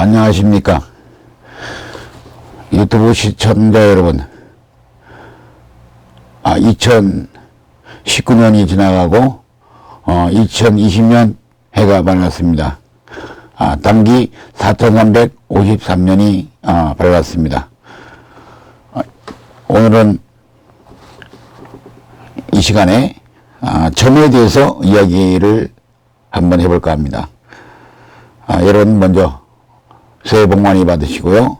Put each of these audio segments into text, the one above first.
안녕하십니까. 유튜브 시청자 여러분. 아, 2019년이 지나가고, 어, 2020년 해가 밝았습니다. 아, 단기 4353년이, 아, 밝았습니다. 아, 오늘은 이 시간에, 아, 점에 대해서 이야기를 한번 해볼까 합니다. 아, 여러분 먼저 새해 복 많이 받으시고요.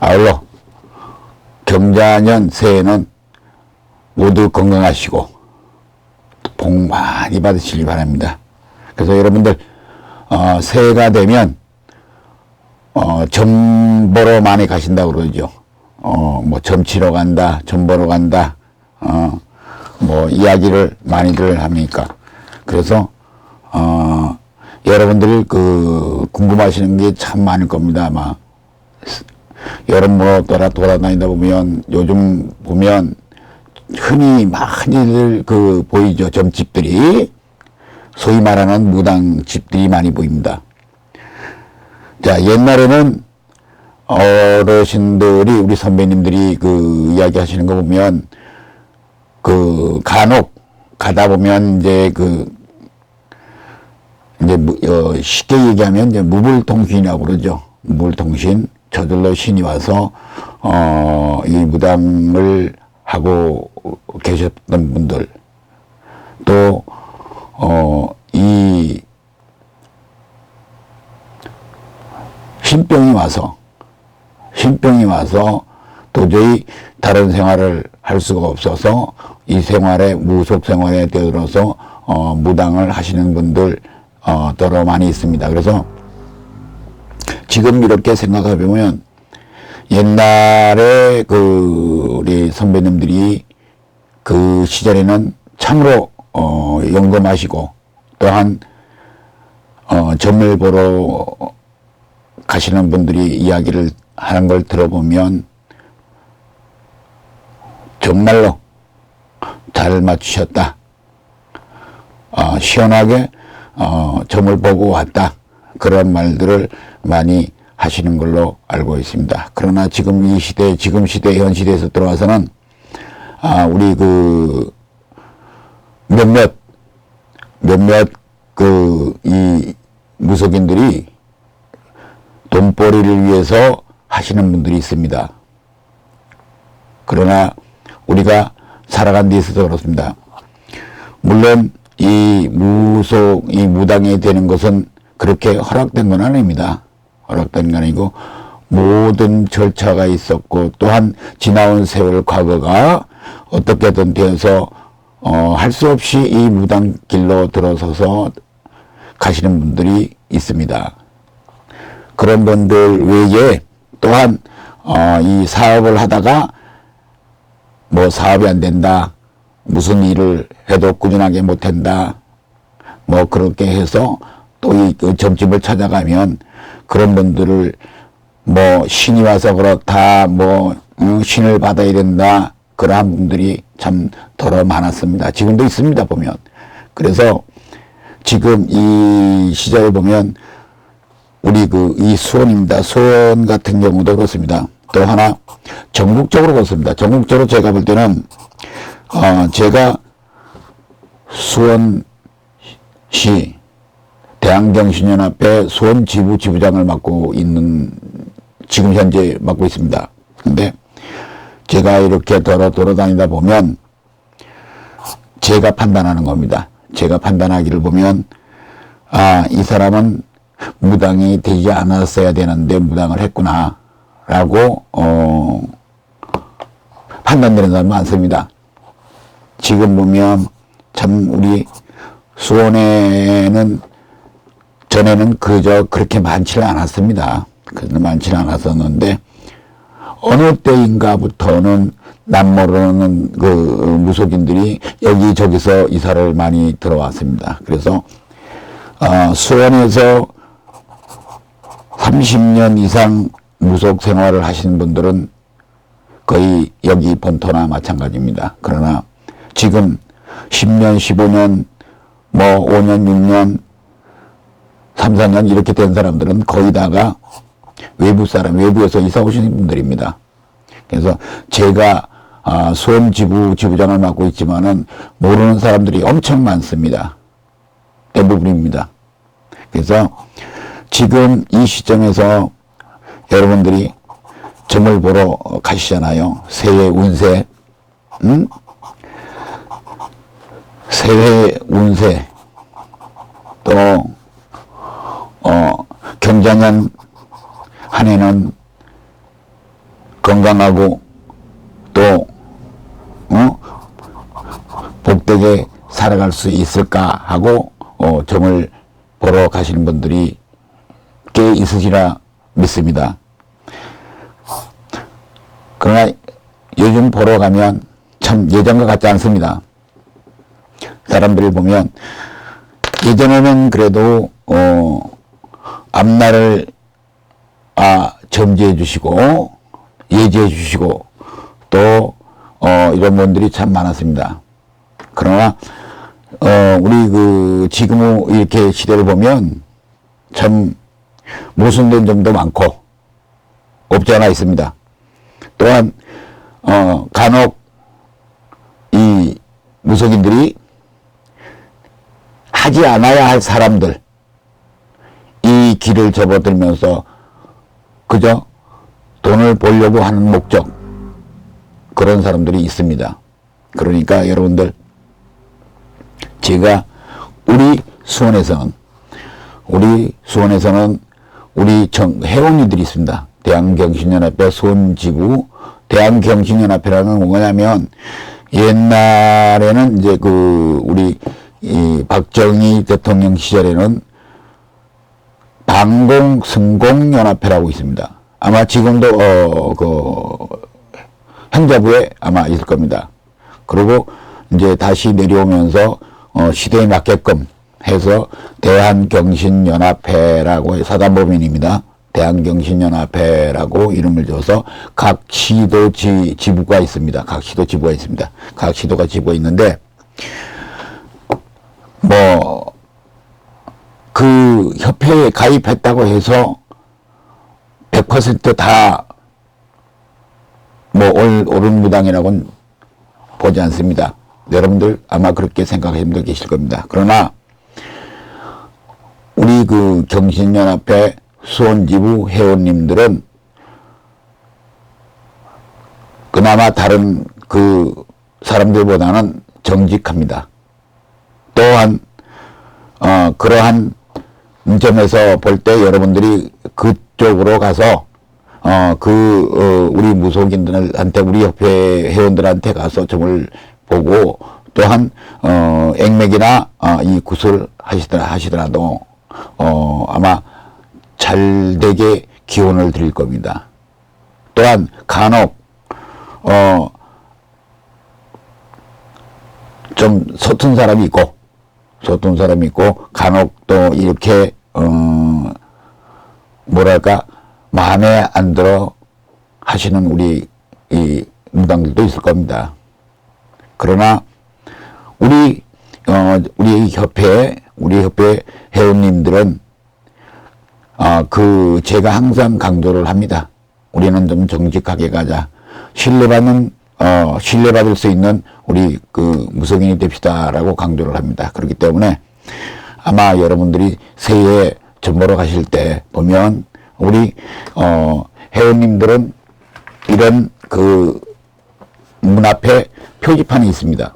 아울러 경자년 새해는 모두 건강하시고 복 많이 받으시기 바랍니다. 그래서 여러분들 어, 새해가 되면 어, 점 보러 많이 가신다고 그러죠. 어, 뭐 점 치러 간다, 점 보러 간다, 어, 뭐 이야기를 많이들 합니까. 그래서 어, 여러분들이 그 궁금하시는 게 참 많을 겁니다. 아마 여러모로 돌아 돌아다니다 보면 요즘 보면 흔히 많이들 그 보이죠 점집들이 소위 말하는 무당 집들이 많이 보입니다. 자 옛날에는 어르신들이 우리 선배님들이 그 이야기하시는 거 보면 그 간혹 가다 보면 이제 그 이제 무- 어, 쉽게 얘기하면 이제 무불통신이라고 그러죠. 무불통신 저절로 신이 와서 어, 이 무당을 하고 계셨던 분들 또 어, 이 신병이 와서 신병이 와서 도저히 다른 생활을 할 수가 없어서 이 생활에 무속 생활에 뛰어들어서 어, 무당을 하시는 분들 어, 더러 많이 있습니다. 그래서 지금 이렇게 생각해 보면 옛날에 그 우리 선배님들이 그 시절에는 참으로 어, 영검하시고 또한 어, 점을 보러 가시는 분들이 이야기를 하는 걸 들어보면 정말로 잘 맞추셨다. 어, 시원하게 어, 점을 보고 왔다. 그런 말들을 많이 하시는 걸로 알고 있습니다. 그러나 지금 이 시대, 지금 시대, 현 시대에서 들어와서는 아, 우리 그 몇몇 몇몇 그 이 무속인들이 돈벌이를 위해서 하시는 분들이 있습니다. 그러나 우리가 살아간 데 있어서 그렇습니다. 물론 이 무속, 이 무당이 되는 것은 그렇게 허락된 건 아닙니다. 허락된 건 아니고 모든 절차가 있었고 또한 지나온 세월 과거가 어떻게든 되어서 어, 할 수 없이 이 무당 길로 들어서서 가시는 분들이 있습니다. 그런 분들 외에 또한 어, 이 사업을 하다가 뭐 사업이 안 된다. 무슨 일을 해도 꾸준하게 못 한다. 뭐 그렇게 해서 또이그 점집을 찾아가면 그런 분들을 뭐 신이 와서 그렇다. 뭐 음, 신을 받아야 된다. 그러한 분들이 참 더러 많았습니다. 지금도 있습니다. 보면. 그래서 지금 이 시절에 보면 우리 그 이 수원입니다. 수원 같은 경우도 그렇습니다. 또 하나 전국적으로 그렇습니다. 전국적으로 제가 볼 때는 어 제가 수원시 대한경신연합회 수원 지부 지부장을 맡고 있는 지금 현재 맡고 있습니다. 근데 제가 이렇게 돌아 돌아다니다 보면 제가 판단하는 겁니다. 제가 판단하기를 보면 아, 이 사람은 무당이 되지 않았어야 되는데 무당을 했구나. 라고, 어, 판단되는 사람 많습니다. 지금 보면 참 우리 수원에는 전에는 그저 그렇게 많지는 않았습니다. 많지는 않았었는데 어느 때인가부터는 남 모르는 그 무속인들이 여기저기서 이사를 많이 들어왔습니다. 그래서 어, 수원에서 30년 이상 무속 생활을 하시는 분들은 거의 여기 본토나 마찬가지입니다. 그러나 지금 10년, 15년, 뭐 5년, 6년 3, 4년 이렇게 된 사람들은 거의 다가 외부 사람, 외부에서 이사 오신 분들입니다. 그래서 제가 아, 수원 지부 지부장을 맡고 있지만은 모르는 사람들이 엄청 많습니다. 대부분입니다. 그래서 지금 이 시점에서 여러분들이 점을 보러 가시잖아요. 새해 운세, 응? 새해 운세, 또, 어, 경자년 한 해는 건강하고 또, 어, 복되게 살아갈 수 있을까 하고, 어, 점을 보러 가시는 분들이 꽤 있으시라 믿습니다. 그러나 요즘 보러 가면 참 예전과 같지 않습니다. 사람들을 보면 예전에는 그래도 어 앞날을 아 점지해 주시고 예지해 주시고 또 어 이런 분들이 참 많았습니다. 그러나 어 우리 그 지금 이렇게 시대를 보면 참 모순된 점도 많고 없지 않아 있습니다. 또한 어 간혹 이 무속인들이 하지 않아야 할 사람들 이 길을 접어들면서 그저 돈을 벌려고 하는 목적 그런 사람들이 있습니다. 그러니까 여러분들 제가 우리 수원에서는 우리 수원에서는 우리 정, 회원이들이 있습니다. 대한경신연합회 수원지구 대한경신연합회라는 뭐냐면 옛날에는 이제 그 우리 이 박정희 대통령 시절에는 방공승공연합회라고 있습니다. 아마 지금도 어 그 행자부에 아마 있을 겁니다. 그리고 이제 다시 내려오면서 어 시대에 맞게끔 해서 대한경신연합회라고 사단법인입니다. 대한경신연합회라고 이름을 줘서 각 시도 지, 지부가 있습니다. 각 시도 지부가 있습니다. 각 시도가 지부가 있는데 뭐 그 협회에 가입했다고 해서 100%다 뭐 옳은 무당이라고는 보지 않습니다. 여러분들 아마 그렇게 생각하시는 계실 겁니다. 그러나 우리 그 경신연합회 수원지부 회원님들은 그나마 다른 그 사람들보다는 정직합니다. 또한 어 그러한 점에서 볼 때 여러분들이 그쪽으로 가서 어 그 어, 우리 무속인들한테 우리 협회 회원들한테 가서 점을 보고 또한 어 액맥이나 어, 이 구슬 하시더라 하시더라도 어 아마 잘 되게 기원을 드릴 겁니다. 또한 간혹 어 좀 서툰 사람이 있고 서툰 사람이 있고 간혹 또 이렇게 어 뭐랄까 마음에 안 들어 하시는 우리 이 무당들도 있을 겁니다. 그러나 우리 어 우리 협회 우리 협회 회원님들은 아그 제가 항상 강조를 합니다. 우리는 좀 정직하게 가자. 신뢰받는 어 신뢰받을 수 있는 우리 그 무속인이 됩시다라고 강조를 합니다. 그렇기 때문에 아마 여러분들이 새해에 전보러 가실 때 보면 우리 어 회원님들은 이런 그 문 앞에 표지판이 있습니다.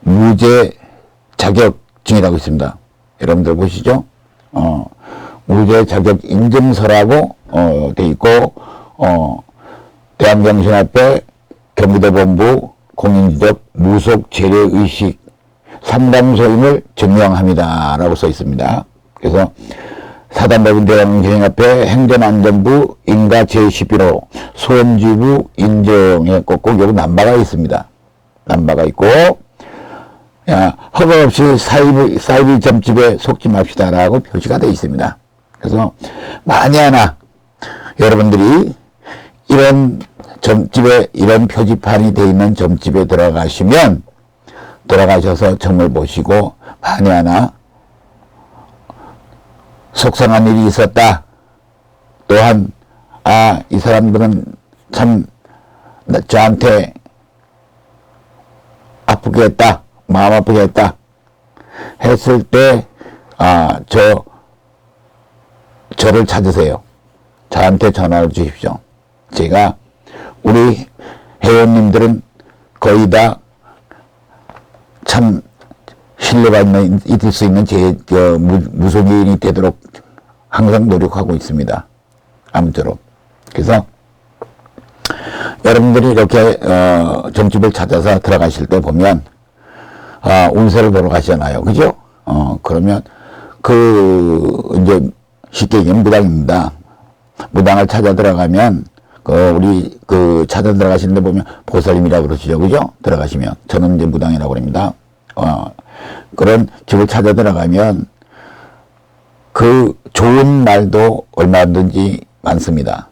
무죄 자격증이라고 있습니다. 여러분들 보시죠? 어, 무죄 자격 인증서라고 어, 돼 있고 어, 대한경신합회 경기도본부 공인지적 무속 재래 의식 상담소임을 증명합니다 라고 써 있습니다. 그래서 사단법인 대한경신합회 행정안전부 인가 제11호 수원지부 인정에 꼭꼭 여기 남바가 있습니다. 남바가 있고 야, 허가 없이 사이비, 사이비 점집에 속지 맙시다 라고 표시가 되어 있습니다. 그래서 만에 하나 여러분들이 이런 점집에 이런 표지판이 되어 있는 점집에 들어가시면 들어가셔서 점을 보시고 만에 하나 속상한 일이 있었다. 또한 아 이 사람들은 참 나- 저한테 아프게 했다. 마음 아프게 했다. 했을 때, 아, 저, 저를 찾으세요. 저한테 전화를 주십시오. 제가, 우리 회원님들은 거의 다 참 신뢰가 있는, 있을 수 있는 제, 저, 무, 무속인이 되도록 항상 노력하고 있습니다. 아무쪼록. 그래서, 여러분들이 이렇게 어, 점집을 찾아서 들어가실 때 보면 아, 운세를 보러 가시잖아요. 그죠? 어, 그러면 그 이제 쉽게 얘기하면 무당입니다. 무당을 찾아 들어가면 그 우리 그 찾아 들어가시는데 보면 보살님이라고 그러시죠. 그죠? 들어가시면 이제 무당이라고 그럽니다. 어, 그런 집을 찾아 들어가면 그 좋은 말도 얼마든지 많습니다.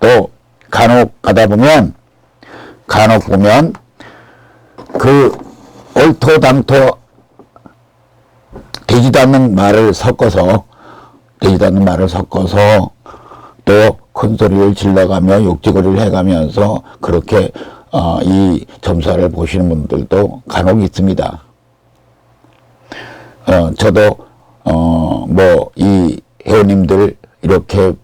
또 간혹 가다 보면 간혹 보면 그 얼토당토 되지도 않는 말을 섞어서 되지도 않는 말을 섞어서 또 큰 소리를 질러가며 욕지거리를 해가면서 그렇게 어, 이 점사를 보시는 분들도 간혹 있습니다. 어, 저도 어, 뭐이 회원님들 이렇게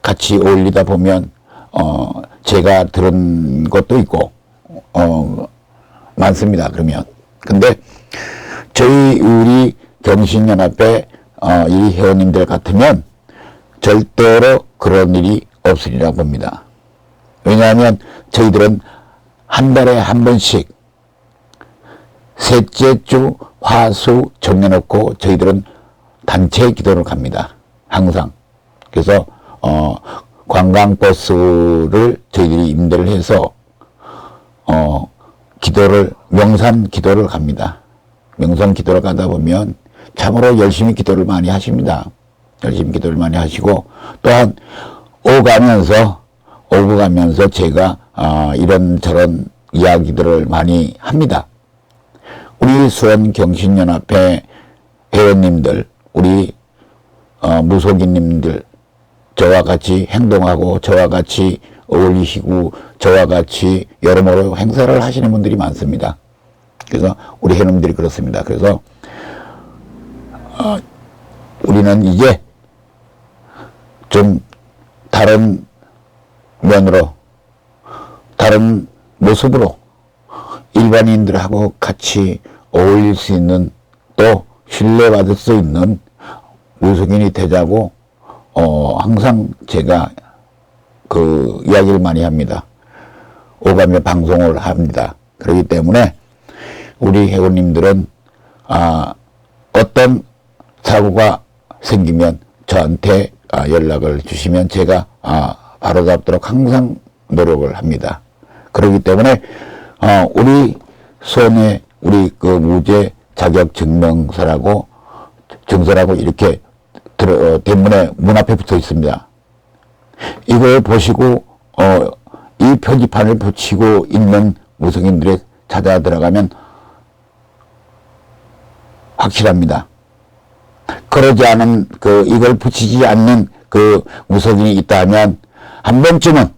같이 어울리다 보면 어 제가 들은 것도 있고 어 많습니다. 그러면 근데 저희 우리 경신연합회 어, 이 회원님들 같으면 절대로 그런 일이 없으리라 봅니다. 왜냐하면 저희들은 한 달에 한 번씩 셋째 주 화수 정해놓고 저희들은 단체 기도를 갑니다. 항상. 그래서 어 관광버스를 저희들이 임대를 해서 어 기도를 명산 기도를 갑니다. 명산 기도를 가다 보면 참으로 열심히 기도를 많이 하십니다. 열심히 기도를 많이 하시고 또한 오가면서 오고 가면서 제가 아, 이런 저런 이야기들을 많이 합니다. 우리 수원 경신연합회 회원님들, 우리 어, 무속인님들 저와 같이 행동하고 저와 같이 어울리시고 저와 같이 여러모로 행사를 하시는 분들이 많습니다. 그래서 우리 회원님들이 그렇습니다. 그래서 어, 우리는 이제 좀 다른 면으로 다른 모습으로 일반인들하고 같이 어울릴 수 있는 또 신뢰받을 수 있는 무속인이 되자고 어 항상 제가 그 이야기를 많이 합니다. 오가며 방송을 합니다. 그렇기 때문에 우리 회원님들은 아 어떤 사고가 생기면 저한테 아, 연락을 주시면 제가 아, 바로 잡도록 항상 노력을 합니다. 그렇기 때문에 어, 우리 손에 우리 그 무죄 자격 증명서라고 증서라고 이렇게 들어, 어, 대문에 문 앞에 붙어 있습니다. 이걸 보시고 어, 이 표지판을 붙이고 있는 무속인들이 찾아 들어가면 확실합니다. 그러지 않은 그 이걸 붙이지 않는 그 무속인이 있다면 한 번쯤은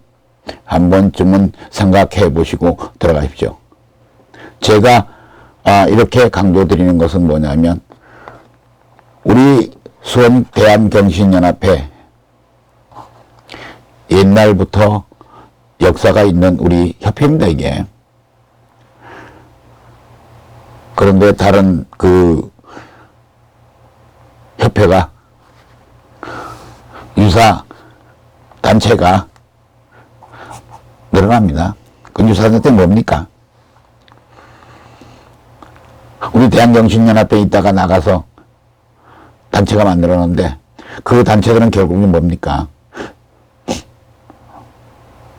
한 번쯤은 생각해 보시고 들어가십시오. 제가 아, 이렇게 강조 드리는 것은 뭐냐면 우리 수원 대한경신연합회 옛날부터 역사가 있는 우리 협회입니다 이게. 그런데 다른 그 협회가 유사 단체가 늘어납니다. 그 유사 단체 뭡니까? 우리 대한경신연합회 있다가 나가서 단체가 만들어놨는데 그 단체들은 결국은 뭡니까?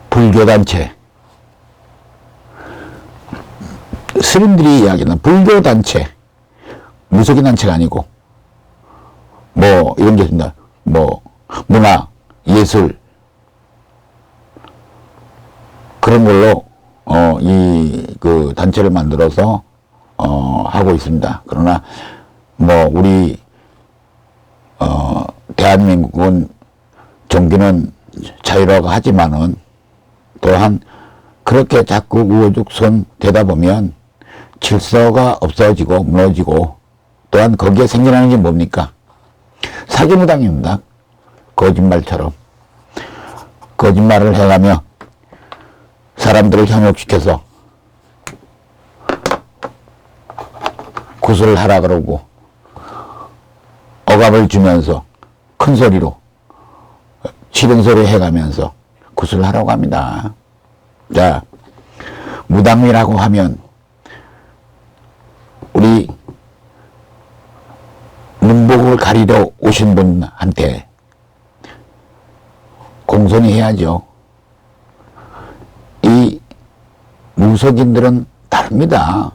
불교단체. 스님들이 이야기하는 불교단체. 무속인 단체가 아니고 뭐 이런 게 있습니다. 뭐 문화, 예술 그런 걸로 어 이 그 단체를 만들어서 어 하고 있습니다. 그러나 뭐 우리 어 대한민국은 종교는 자유라고 하지만은 또한 그렇게 자꾸 우후죽순 되다 보면 질서가 없어지고 무너지고 또한 거기에 생겨나는 게 뭡니까? 사기무당입니다. 거짓말처럼. 거짓말을 해가며 사람들을 현혹시켜서 구슬을 하라 그러고 억압을 주면서 큰 소리로 싫은 소리 해가면서 구슬을 하라고 합니다. 자, 무당이라고 하면 우리 문복을 가리러 오신 분한테 공손히 해야죠. 이 무속인들은 다릅니다.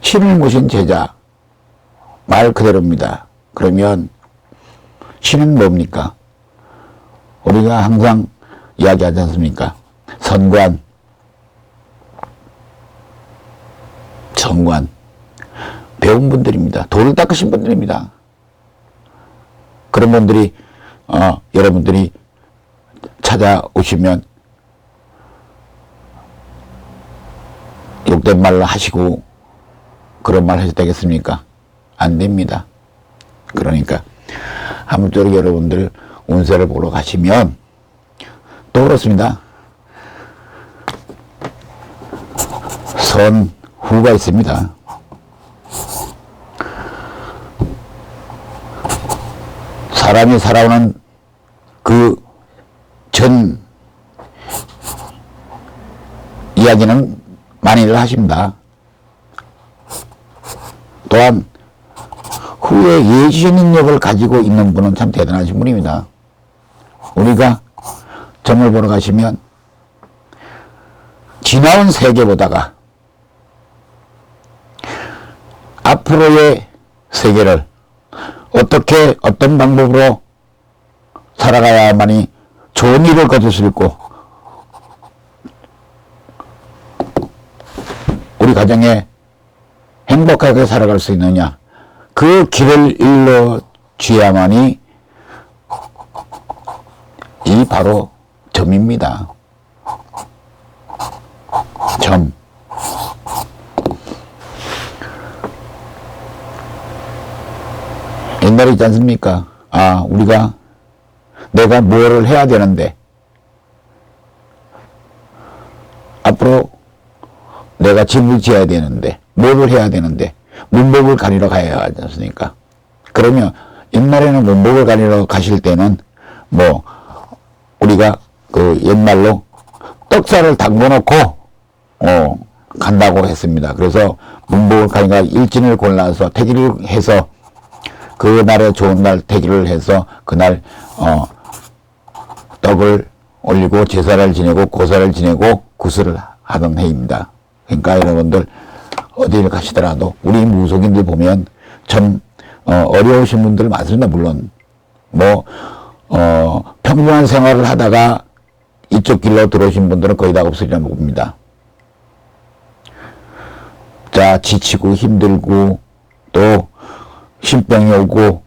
신을 모신 제자 말 그대로입니다. 그러면 신은 뭡니까? 우리가 항상 이야기하지 않습니까? 선관, 정관, 배운 분들입니다. 돌을 닦으신 분들입니다. 그런 분들이 어, 여러분들이 찾아오시면 욕된 말로 하시고 그런 말 하셔도 되겠습니까? 안 됩니다. 그러니까 아무쪼록 여러분들 운세를 보러 가시면 또 그렇습니다. 선 후가 있습니다. 사람이 살아오는 그 전 이야기는 많이들 하십니다. 또한 후에 예지 능력을 가지고 있는 분은 참 대단하신 분입니다. 우리가 점을 보러 가시면 지나온 세계보다가 앞으로의 세계를 어떻게 어떤 방법으로 살아가야만이 좋은 일을 거둘 수 있고 우리 가정에 행복하게 살아갈 수 있느냐 그 길을 일러 주야만이 이 바로 점입니다. 점. 옛날에 있지 않습니까? 아, 우리가 내가 뭐를 해야 되는데 앞으로 내가 집을 지어야 되는데 뭐를 해야 되는데 문복을 가리러 가야 하지 않습니까? 그러면 옛날에는 문복을 가리러 가실 때는 뭐 우리가 그 옛말로 떡살을 담궈놓고 어 간다고 했습니다. 그래서 문복을 가니까 일진을 골라서 태기를 해서 그날에 좋은 날 태기를 해서 그날 어 떡을 올리고 제사를 지내고 고사를 지내고 구슬을 하던 해입니다. 그러니까 여러분들 어디를 가시더라도 우리 무속인들 보면 참 어, 어려우신 분들 많습니다. 물론 뭐 어, 평범한 생활을 하다가 이쪽 길로 들어오신 분들은 거의 다 없으리라 봅니다. 자, 지치고 힘들고 또 신병이 오고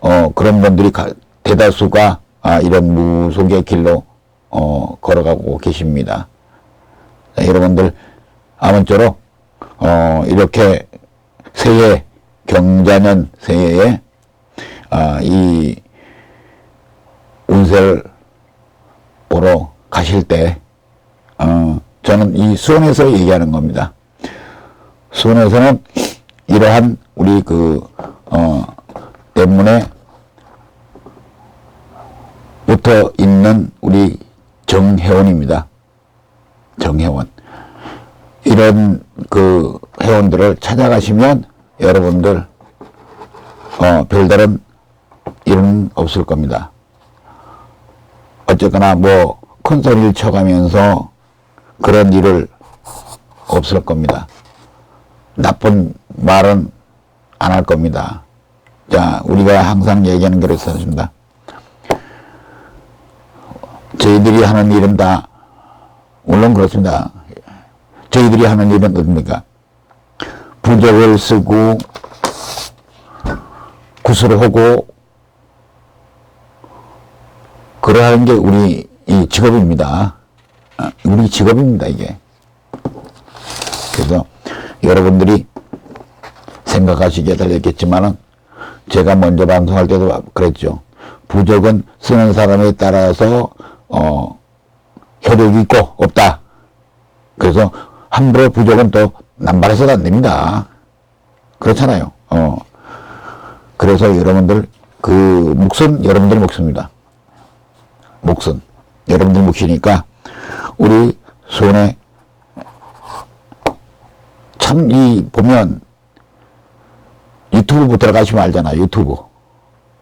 어, 그런 분들이 가, 대다수가 아, 이런 무속의 길로 어, 걸어가고 계십니다. 자, 여러분들 아무쪼록 어, 이렇게 새해 경자년 새해에 아, 이 운세를 보러 가실 때 어, 저는 이 수원에서 얘기하는 겁니다. 수원에서는 이러한 우리 그 어, 때문에 붙어 있는 우리 정회원입니다. 정회원. 이런 그 회원들을 찾아가시면 여러분들 어, 별다른 일은 없을 겁니다. 어쨌거나 뭐 큰 소리를 쳐가면서 그런 일을 없을 겁니다. 나쁜 말은 안 할 겁니다. 자, 우리가 항상 얘기하는 대로 있습니다. 저희들이 하는 일은 다, 물론 그렇습니다. 저희들이 하는 일은 어떻습니까? 부적을 쓰고, 구슬을 하고, 그러한 게 우리 이 직업입니다. 아, 우리 직업입니다, 이게. 그래서 여러분들이 생각하시기에 달렸겠지만은 제가 먼저 방송할 때도 그랬죠. 부적은 쓰는 사람에 따라서 어 효력이 있고 없다. 그래서 함부로 부적은 또 남발해서는 안 됩니다. 그렇잖아요. 어. 그래서 여러분들 그 몫은 여러분들 몫입니다. 몫은 여러분들 몫이니까 우리 손에 참 이 보면 유튜브 들어가시면 알잖아 유튜브.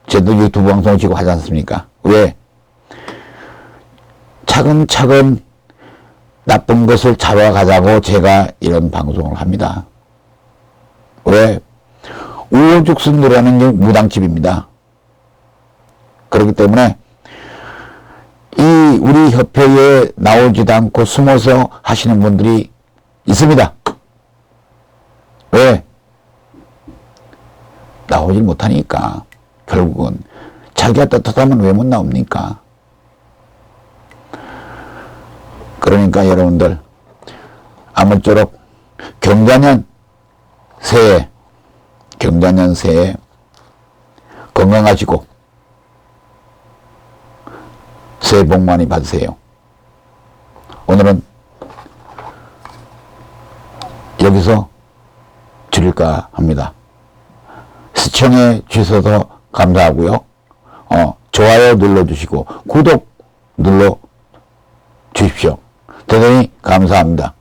저도 유튜브 방송 지고 하지 않습니까? 왜? 차근차근 나쁜 것을 잡아가자고 제가 이런 방송을 합니다. 왜? 우후죽순이라는 게 무당집입니다. 그렇기 때문에 이 우리 협회에 나오지도 않고 숨어서 하시는 분들이 있습니다. 왜? 나오질 못하니까 결국은 자기가 떳떳하면 왜 못 나옵니까? 그러니까 여러분들 아무쪼록 경자년 새해 경자년 새해 건강하시고 새해 복 많이 받으세요. 오늘은 여기서 줄일까 합니다. 시청해 주셔서 감사하고요. 어, 좋아요 눌러주시고 구독 눌러 주십시오. 대단히 감사합니다.